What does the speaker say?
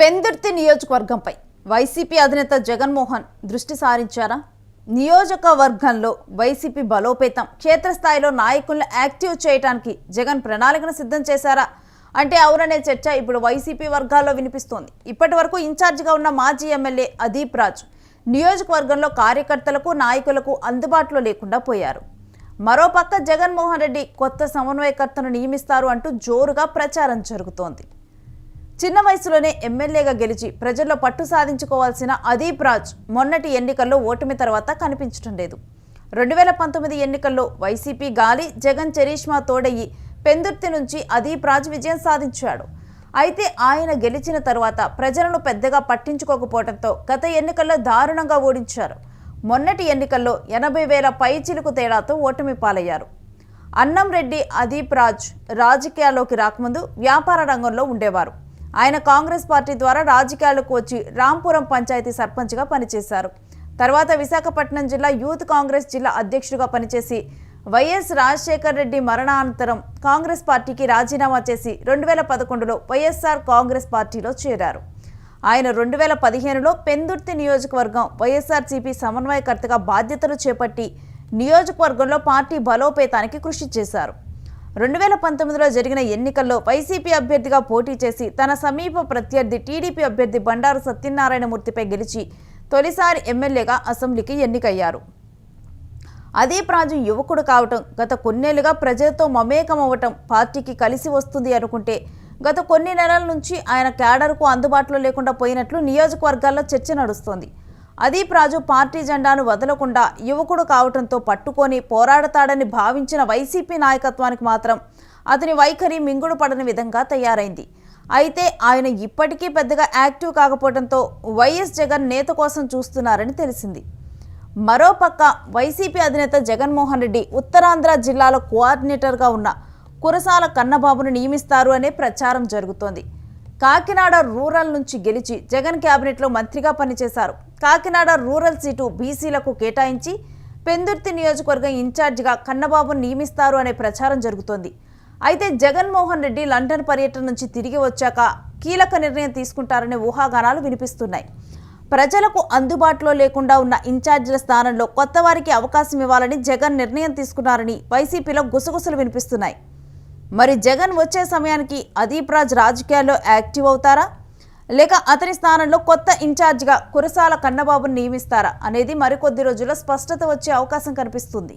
Pendurthi నియోజకవర్గంపై YCP అధినేత జగన్మోహన్ దృష్టి సారించారా? నియోజకవర్గంలో వైసీపీ బలోపేతం క్షేత్రస్థాయిలో నాయకులను యాక్టివ్ చేయడానికి జగన్ ప్రణాళికను సిద్ధం చేశారా? అంటే అవుననే చర్చ ఇప్పుడు వైసీపీ వర్గాల్లో వినిపిస్తోంది. ఇప్పటి వరకు ఇన్ఛార్జిగా ఉన్న మాజీ ఎమ్మెల్యే అదీప్ రాజ్ నియోజకవర్గంలో కార్యకర్తలకు నాయకులకు అందుబాటులో లేకుండా పోయారు. మరోపక్క జగన్మోహన్ రెడ్డి కొత్త సమన్వయకర్తను నియమిస్తారు అంటూ జోరుగా ప్రచారం జరుగుతోంది. చిన్న వయసులోనే ఎమ్మెల్యేగా గెలిచి ప్రజల్లో పట్టు సాధించుకోవాల్సిన అదీప్ రాజ్ మొన్నటి ఎన్నికల్లో ఓటమి తర్వాత కనిపించడం లేదు. రెండు వేల పంతొమ్మిది ఎన్నికల్లో వైసీపీ గాలి జగన్ చరీష్మా తోడయ్యి పెందుర్తి నుంచి అదీప్ రాజ్ విజయం సాధించాడు. అయితే ఆయన గెలిచిన తర్వాత ప్రజలను పెద్దగా పట్టించుకోకపోవడంతో గత ఎన్నికల్లో దారుణంగా ఓడించారు. మొన్నటి ఎన్నికల్లో ఎనభై వేల పైచిలుకు తేడాతో ఓటమి పాలయ్యారు. అన్నం రెడ్డి అదీప్ రాజ్ రాజకీయాల్లోకి రాకముందు వ్యాపార రంగంలో ఉండేవారు. ఆయన కాంగ్రెస్ పార్టీ ద్వారా రాజకీయాలకు వచ్చి రాంపురం పంచాయతీ సర్పంచ్గా పనిచేశారు. తర్వాత విశాఖపట్నం జిల్లా యూత్ కాంగ్రెస్ జిల్లా అధ్యక్షుడిగా పనిచేసి వైఎస్ రాజశేఖర్ రెడ్డి మరణానంతరం కాంగ్రెస్ పార్టీకి రాజీనామా చేసి రెండు వేల పదకొండులో వైఎస్ఆర్ కాంగ్రెస్ పార్టీలో చేరారు. ఆయన రెండు వేల పదిహేనులో పెందుర్తి నియోజకవర్గం వైఎస్ఆర్సీపీ సమన్వయకర్తగా బాధ్యతలు చేపట్టి నియోజకవర్గంలో పార్టీ బలోపేతానికి కృషి చేశారు. రెండు వేల పంతొమ్మిదిలో జరిగిన ఎన్నికల్లో వైసీపీ అభ్యర్థిగా పోటీ చేసి తన సమీప ప్రత్యర్థి టీడీపీ అభ్యర్థి బండారు సత్యనారాయణమూర్తిపై గెలిచి తొలిసారి ఎమ్మెల్యేగా అసెంబ్లీకి ఎన్నికయ్యారు. అదే ప్రాజం యువకుడు కావటం గత కొన్నేళ్ళుగా ప్రజలతో మమేకమవ్వటం పార్టీకి కలిసి వస్తుంది అనుకుంటే గత కొన్ని నెలల నుంచి ఆయన క్యాడర్కు అందుబాటులో లేకుండా పోయినట్లు నియోజకవర్గాల్లో చర్చ నడుస్తోంది. అదీప్ రాజు పార్టీ జెండాను వదలకుండా యువకుడు కావటంతో పట్టుకొని పోరాడతాడని భావించిన వైసీపీ నాయకత్వానికి మాత్రం అతని వైఖరి మింగుడు పడని విధంగా తయారైంది. అయితే ఆయన ఇప్పటికీ పెద్దగా యాక్టివ్ కాకపోవడంతో వైఎస్ జగన్ నేత కోసం చూస్తున్నారని తెలిసింది. మరోపక్క వైసీపీ అధినేత జగన్మోహన్ రెడ్డి ఉత్తరాంధ్ర జిల్లాలో కోఆర్డినేటర్గా ఉన్న కురసాల కన్నబాబును నియమిస్తారు అనే ప్రచారం జరుగుతోంది. కాకినాడ రూరల్ నుంచి గెలిచి జగన్ క్యాబినెట్లో మంత్రిగా పనిచేశారు. కాకినాడ రూరల్ సీటు బీసీలకు కేటాయించి పెందుర్తి నియోజకవర్గం ఇన్ఛార్జిగా కన్నబాబును నియమిస్తారు అనే ప్రచారం జరుగుతోంది. అయితే జగన్మోహన్ రెడ్డి లండన్ పర్యటన నుంచి తిరిగి వచ్చాక కీలక నిర్ణయం తీసుకుంటారనే ఊహాగానాలు వినిపిస్తున్నాయి. ప్రజలకు అందుబాటులో లేకుండా ఉన్న ఇన్ఛార్జీల స్థానంలో కొత్త వారికి అవకాశం ఇవ్వాలని జగన్ నిర్ణయం తీసుకున్నారని వైసీపీలో గుసగుసలు వినిపిస్తున్నాయి. మరి జగన్ వచ్చే సమయానికి అదీప్ రాజ్ రాజకీయాల్లో యాక్టివ్ అవుతారా? లేక అతని స్థానంలో కొత్త ఇన్ఛార్జిగా కురసాల కన్నబాబును నియమిస్తారా? అనేది మరికొద్ది రోజుల్లో స్పష్టత వచ్చే అవకాశం కనిపిస్తుంది.